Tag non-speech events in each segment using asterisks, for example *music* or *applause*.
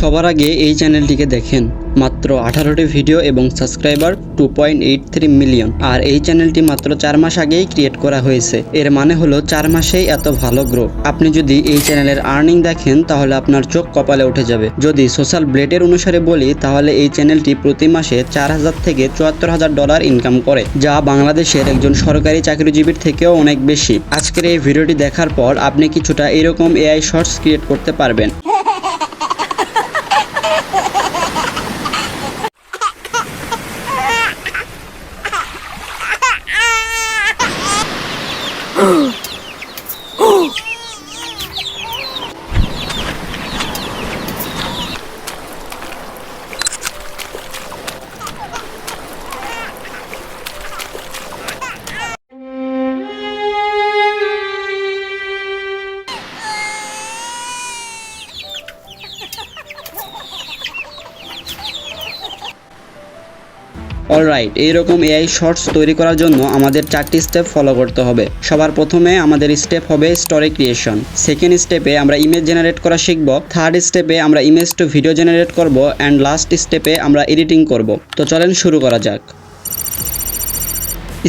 সবার আগে এই চ্যানেলটিকে দেখেন। মাত্র আঠারোটি ভিডিও এবং subscriber two point eight three million আর এই চ্যানেলটি মাত্র চার মাস আগেই ক্রিয়েট করা হয়েছে। এর মানে হলো চার মাসেই এত ভালো গ্রো আপনি যদি এই চ্যানেলের আর্নিং দেখেন, তাহলে আপনার চোখ কপালে উঠে যাবে। যদি সোশ্যাল ব্লেডের অনুসারে বলি, তাহলে এই চ্যানেলটি প্রতি মাসে চার হাজার থেকে চুয়াত্তর হাজার ডলার ইনকাম করে, যা বাংলাদেশের একজন সরকারি চাকরিজীবীর থেকেও অনেক বেশি। আজকের এই ভিডিওটি দেখার পর আপনি কিছুটা এরকম এআই শর্টস ক্রিয়েট করতে পারবেন। *laughs* অলরাইট এইরকম এআই শর্টস তৈরি করার জন্য আমাদের চারটি স্টেপ ফলো করতে হবে। সবার প্রথমে আমাদের স্টেপ হবে স্টোরি ক্রিয়েশন সেকেন্ড স্টেপে আমরা ইমেজ জেনারেট করা শিখব। থার্ড স্টেপে আমরা ইমেজ টু ভিডিও জেনারেট করব। অ্যান্ড লাস্ট স্টেপে আমরা এডিটিং করব। তো চলেন শুরু করা যাক।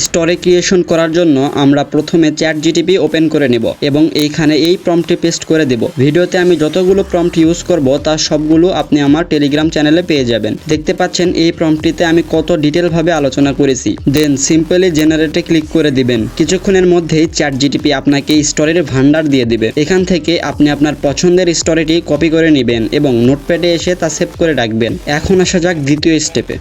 স্টোরি ক্রিয়েশন করার জন্য আমরা প্রথমে চ্যাট জিটিপি ওপেন করে নেব এবং এইখানে এই প্রম্পটটি পেস্ট করে দেব। ভিডিওতে আমি যতগুলো প্রম্পট ইউজ করব তার সবগুলো আপনি আমার টেলিগ্রাম চ্যানেলে পেয়ে যাবেন। দেখতে পাচ্ছেন, এই প্রম্পটটিতে আমি কত ডিটেলভাবে আলোচনা করেছি। দেন, সিম্পলি জেনারেটে ক্লিক করে দিবেন। কিছুক্ষণের মধ্যেই চ্যাট জিটিপি আপনাকে স্টোরির ভান্ডার দিয়ে দিবে। এখান থেকে আপনি আপনার পছন্দের স্টোরিটি কপি করে নেবেন এবং নোটপ্যাডে এসে তা সেভ করে রাখবেন। এখন আসা যাক দ্বিতীয় স্টেপে।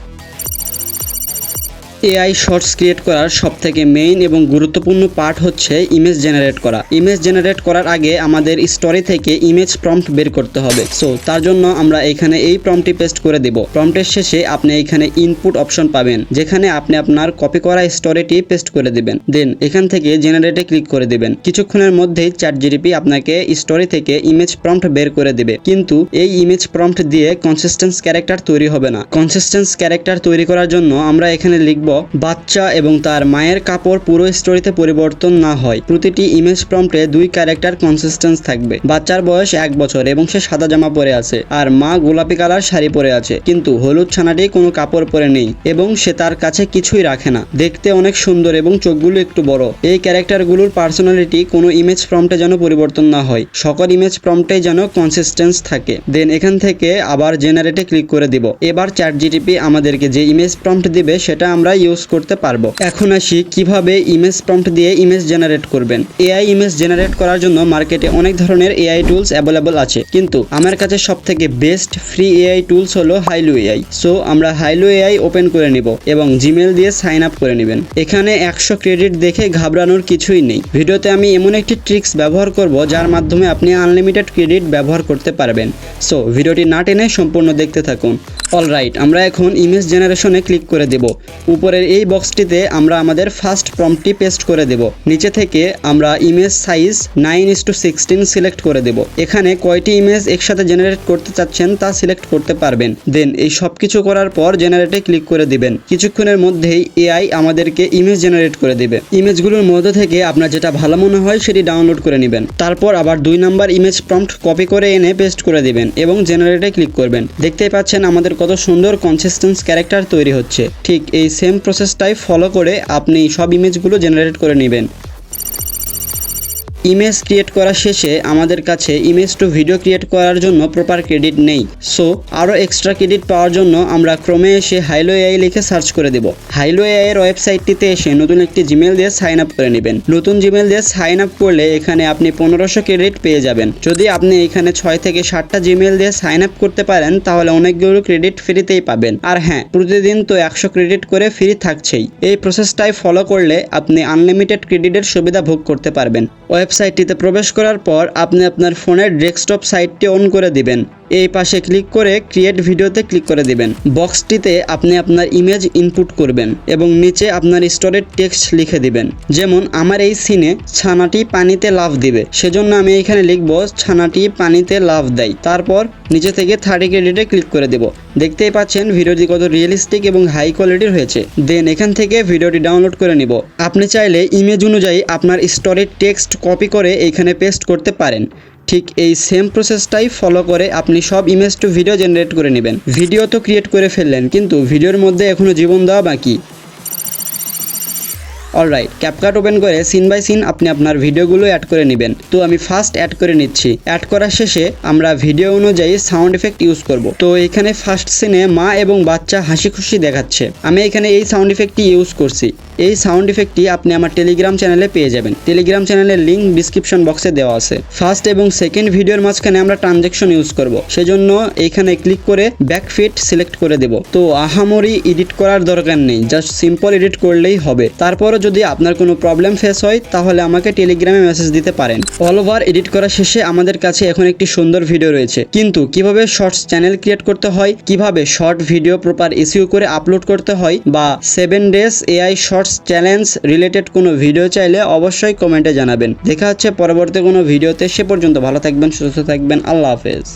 এআই শর্টস ক্রিয়েট করার সবথেকে মেইন এবং গুরুত্বপূর্ণ পার্ট হচ্ছে ইমেজ জেনারেট করা। ইমেজ জেনারেট করার আগে আমাদের স্টোরি থেকে ইমেজ প্রম্পট বের করতে হবে। সো তার জন্য আমরা এখানে এই প্রম্পটটি পেস্ট করে দেব। প্রম্পটের শেষে আপনি এখানে ইনপুট অপশন পাবেন, যেখানে আপনি আপনার কপি করা স্টোরিটি পেস্ট করে দিবেন। দেন এখান থেকে জেনারেটে ক্লিক করে দিবেন। কিছুক্ষণের মধ্যেই চ্যাট জিডিপি আপনাকে স্টোরি থেকে ইমেজ প্রম্পট বের করে দেবে। কিন্তু এই ইমেজ প্রম্পট দিয়ে কনসিস্টেন্স ক্যারেক্টার তৈরি হবে না। কনসিস্টেন্স ক্যারেক্টার তৈরি করার জন্য আমরা এখানে লিখব বাচ্চা এবং তার মায়ের কাপড় পুরো স্টোরিতে পরিবর্তন না হয়। প্রতিটি ইমেজ প্রম্পটে দুই ক্যারেক্টার কনসিস্টেন্স থাকবে। বাচ্চার বয়স এক বছর এবং সে সাদা জামা পরে আছে আর মা গোলাপি কালার শাড়ি পরে আছে। কিন্তু হলুদ ছানাটি কোনো কাপড় পরে নেই এবং সে তার কাছে কিছুই রাখে না। দেখতে অনেক সুন্দর এবং চোখগুলো একটু বড়। এই ক্যারেক্টারগুলোর পার্সোনালিটি কোনো ইমেজ প্রম্পটে যেন পরিবর্তন না হয়। সকল ইমেজ প্রম্পটে যেন কনসিস্টেন্স থাকে। দেন এখান থেকে আবার জেনারেটে ক্লিক করে দিব। এবার চ্যাট জিটিপি আমাদেরকে যে ইমেজ প্রম্পট দিবে, সেটা আমরা ইউজ করতে পারব। এখন আসি কীভাবে ইমেজ প্রম্পট দিয়ে ইমেজ জেনারেট করবেন। এআই ইমেজ জেনারেট করার জন্য মার্কেটে অনেক ধরনের এআই টুলস অ্যাভেলেবল আছে। কিন্তু আমার কাছে সব থেকে বেস্ট ফ্রি এআই টুলস হলো হাইলু এআই সো আমরা হাইলু এআই ওপেন করে নিব এবং জিমেল দিয়ে সাইন আপ করে নেবেন। এখানে একশো ক্রেডিট দেখে ঘাবড়ানোর কিছুই নেই। ভিডিওতে আমি এমন একটি ট্রিক্স ব্যবহার করব, যার মাধ্যমে আপনি আনলিমিটেড ক্রেডিট ব্যবহার করতে পারবেন। সো ভিডিওটি না টেনে সম্পূর্ণ দেখতে থাকুন। অলরাইট আমরা এখন ইমেজ জেনারেশনে ক্লিক করে দেব। উপরের এই বক্সটিতে আমরা আমাদের ফার্স্ট প্রম্পটটি পেস্ট করে দেব। নিচে থেকে আমরা image size nine is to sixteen select করে দেব। এখানে কয়টি ইমেজ একসাথে জেনারেট করতে চাচ্ছেন তা সিলেক্ট করতে পারবেন। দেন এই সব কিছু করার পর জেনারেটে ক্লিক করে দিবেন। কিছুক্ষণের মধ্যেই এআই আমাদেরকে ইমেজ জেনারেট করে দিবে। ইমেজগুলোর মধ্যে থেকে আপনার যেটা ভালো মনে হয় সেটি ডাউনলোড করে নেবেন। তারপর আবার দুই নাম্বার ইমেজ প্রম্পট কপি করে এনে পেস্ট করে দিবেন এবং জেনারেটে ক্লিক করবেন। দেখতেই পাচ্ছেন আমাদের কত সুন্দর কনসিস্টেন্স ক্যারেক্টার তৈরি হচ্ছে। ঠিক এই সেম প্রসেসটাই ফলো করে আপনি সব ইমেজগুলো জেনারেট করে নেবেন। ইমেজ ক্রিয়েট করা শেষে আমাদের কাছে ইমেজ টু ভিডিও ক্রিয়েট করার জন্য প্রপার ক্রেডিট নেই। সো আরও এক্সট্রা ক্রেডিট পাওয়ার জন্য আমরা ক্রমে এসে হাইলো এআই লিখে সার্চ করে দেব। হাইলো এআই এর ওয়েবসাইটটিতে এসে নতুন একটি জিমেল দিয়ে সাইন আপ করে নেবেন। নতুন জিমেল দিয়ে সাইন আপ করলে এখানে আপনি পনেরোশো ক্রেডিট পেয়ে যাবেন। যদি আপনি এখানে ছয় থেকে ষাটটা জিমেল দিয়ে সাইন আপ করতে পারেন, তাহলে অনেকগুলো ক্রেডিট ফ্রিতেই পাবেন। আর হ্যাঁ প্রতিদিন তো একশো ক্রেডিট করে ফ্রি থাকছেই। এই প্রসেসটাই ফলো করলে আপনি আনলিমিটেড ক্রেডিটের সুবিধা ভোগ করতে পারবেন। ওয়েবসাইটটিতে প্রবেশ করার পর আপনি আপনার ফোনের ডেস্কটপ সাইটটি অন করে দিবেন। এই পাশে ক্লিক করে ক্রিয়েট ভিডিওতে ক্লিক করে দিবেন। বক্সটিতে আপনি আপনার ইমেজ ইনপুট করবেন এবং নিচে আপনার স্টোরের টেক্সট লিখে দিবেন। যেমন, আমার এই সিনে ছানাটি পানিতে লাভ দিবে। সেজন্য আমি এখানে লিখব, ছানাটি পানিতে লাভ দেয়। তারপর নিচে থেকে থার্টি ক্রেডিটে ক্লিক করে দেব। দেখতেই পাচ্ছেন, ভিডিওটি কত রিয়েলিস্টিক এবং হাই কোয়ালিটির হয়েছে। দেন এখান থেকে ভিডিওটি ডাউনলোড করে নিব। আপনি চাইলে ইমেজ অনুযায়ী আপনার স্টোরের টেক্সট কপি করে এইখানে পেস্ট করতে পারেন। ঠিক এই সেম প্রসেসটাই ফলো করে আপনি সব ইমেজ টু ভিডিও জেনারেট করে নেবেন। ভিডিও তো ক্রিয়েট করে ফেললেন, কিন্তু ভিডিওর মধ্যে এখনও জীবন দেওয়া বাকি। অলরাইট ক্যাপকাট ওপেন করে সিন বাই সিন আপনি আপনার ভিডিওগুলো অ্যাড করে নেবেন। তো আমি ফার্স্ট অ্যাড করে নিচ্ছি। অ্যাড করার শেষে আমরা ভিডিও অনুযায়ী সাউন্ড এফেক্ট ইউজ করব। তো এখানে ফার্স্ট সিনে মা এবং বাচ্চা হাসি খুশি দেখাচ্ছে। আমি এখানে এই সাউন্ড ইফেক্টটি ইউজ করছি। এই সাউন্ড ইফেক্টটি আপনি আমার টেলিগ্রাম চ্যানেলে পেয়ে যাবেন। টেলিগ্রাম চ্যানেলের লিঙ্ক ডিসক্রিপশন বক্সে দেওয়া আছে। ফার্স্ট এবং সেকেন্ড ভিডিওর মাঝখানে আমরা ট্রানজ্যাকশন ইউজ করব। সেজন্য এইখানে ক্লিক করে ব্যাক ফিট সিলেক্ট করে দেব। তো আহামরি এডিট করার দরকার নেই। জাস্ট সিম্পল এডিট করলেই হবে। তারপরও যদি আপনার কোনো প্রবলেম ফেস হয়, তাহলে আমাকে টেলিগ্রামে মেসেজ দিতে পারেন। অল ওভার এডিট করা শেষে আমাদের কাছে এখন একটি সুন্দর ভিডিও রয়েছে। কিন্তু কীভাবে শর্টস চ্যানেল ক্রিয়েট করতে হয়, কীভাবে শর্ট ভিডিও প্রপার এসিও করে আপলোড করতে হয়, বা seven days AI shorts challenge related কোনো ভিডিও চাইলে অবশ্যই কমেন্টে জানাবেন। দেখা হচ্ছে পরবর্তী কোনো ভিডিওতে সে পর্যন্ত ভালো থাকবেন, সুস্থ থাকবেন। আল্লাহ হাফেজ।